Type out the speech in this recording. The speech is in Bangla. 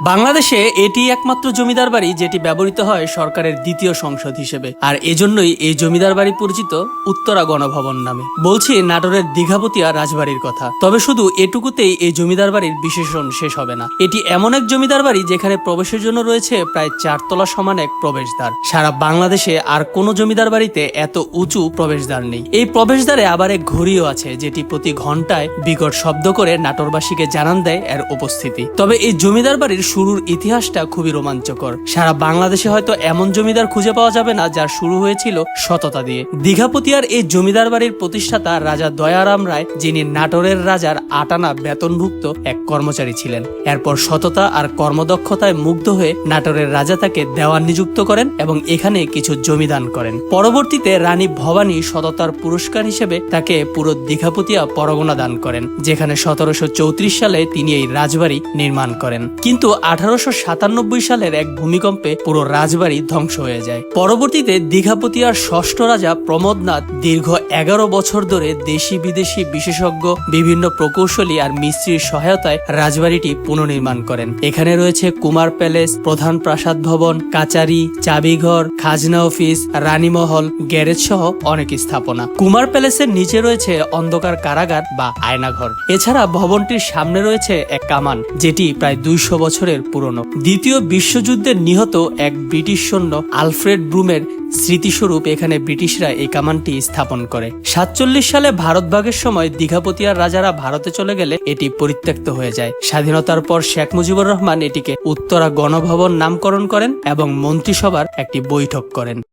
বাংলাদেশে এটি একমাত্র জমিদার বাড়ি যেটি ব্যবহৃত হয় সরকারের দ্বিতীয় সংসদ হিসেবে। আর এজন্যই এই জমিদার বাড়ি পরিচিত উত্তরা গণভবন নামে। বলছি, নাটোরের দীঘাপতিয়া রাজবাড়ির কথা। তবে শুধু এটুকুতেই এই জমিদার বাড়ির বিশেষণ শেষ হবে না। এটি এমন এক জমিদার বাড়ি যেখানে প্রবেশের জন্য রয়েছে প্রায় চারতলা সমান এক প্রবেশদ্বার। সারা বাংলাদেশে আর কোনো জমিদার বাড়িতে এত উঁচু প্রবেশদ্বার নেই। এই প্রবেশদ্বারে আবার এক ঘড়িও আছে, যেটি প্রতি ঘন্টায় বিকট শব্দ করে নাটোরবাসীকে জানান দেয় এর উপস্থিতি। তবে এই জমিদার বাড়ির শুরুর ইতিহাসটা খুবই রোমাঞ্চকর। সারা বাংলাদেশে হয়তো এমন জমিদার খুঁজে পাওয়া যাবে না, যার শুরু হয়েছিল সততা দিয়ে। দীঘাপতিয়ার এই জমিদার বাড়ির প্রতিষ্ঠাতা রাজা দয়ারাম রায়, যিনি নাটোরের রাজার আটানা বেতনভুক্ত এক কর্মচারী ছিলেন। এরপর সততা আর কর্মদক্ষতায় মুগ্ধ হয়ে নাটোরের রাজা তাকে দেওয়ান নিযুক্ত করেন এবং এখানে কিছু জমিদান করেন। পরবর্তীতে রানী ভবানী সততার পুরস্কার হিসেবে তাকে পুরো দীঘাপতিয়া পরগনা দান করেন, যেখানে সতেরোশো চৌত্রিশ সালে তিনি এই রাজবাড়ি নির্মাণ করেন। কিন্তু আঠারোশো সাতানব্বই সালের এক ভূমিকম্পে পুরো রাজবাড়ি ধ্বংস হয়ে যায়। পরবর্তীতে দীঘাপতিয়ার ষষ্ঠ রাজা প্রমোদনাথ দীর্ঘ এগারো বছর ধরে দেশি বিদেশি বিশেষজ্ঞ, বিভিন্ন প্রকৌশলী আর মিস্ত্রির সহায়তায় রাজবাড়িটি পুনর্নির্মাণ করেন। এখানে রয়েছে কুমার প্যালেস, প্রধান প্রাসাদ ভবন, কাচারি, চাবিঘর, খাজনা অফিস, রানীমহল, গ্যারেজ সহ অনেক স্থাপনা। কুমার প্যালেসের নিচে রয়েছে অন্ধকার কারাগার বা আয়নাঘর। এছাড়া ভবনটির সামনে রয়েছে এক কামান, যেটি প্রায় দুইশো বছরের পুরনো। দ্বিতীয় বিশ্বযুদ্ধে নিহত এক ব্রিটিশ সৈন্য, আলফ্রেড ব্রুমের স্মৃতিস্বরূপ এখানে ব্রিটিশরা এই কামানটি স্থাপন করে। সাতচল্লিশ সালে ভারত ভাগের সময় দীঘাপতিয়ার রাজারা ভারতে চলে গেলে এটি পরিত্যক্ত হয়ে যায়। স্বাধীনতার পর শেখ মুজিবুর রহমান এটিকে উত্তরা গণভবন নামকরণ করেন এবং মন্ত্রিসভার একটি বৈঠক করেন।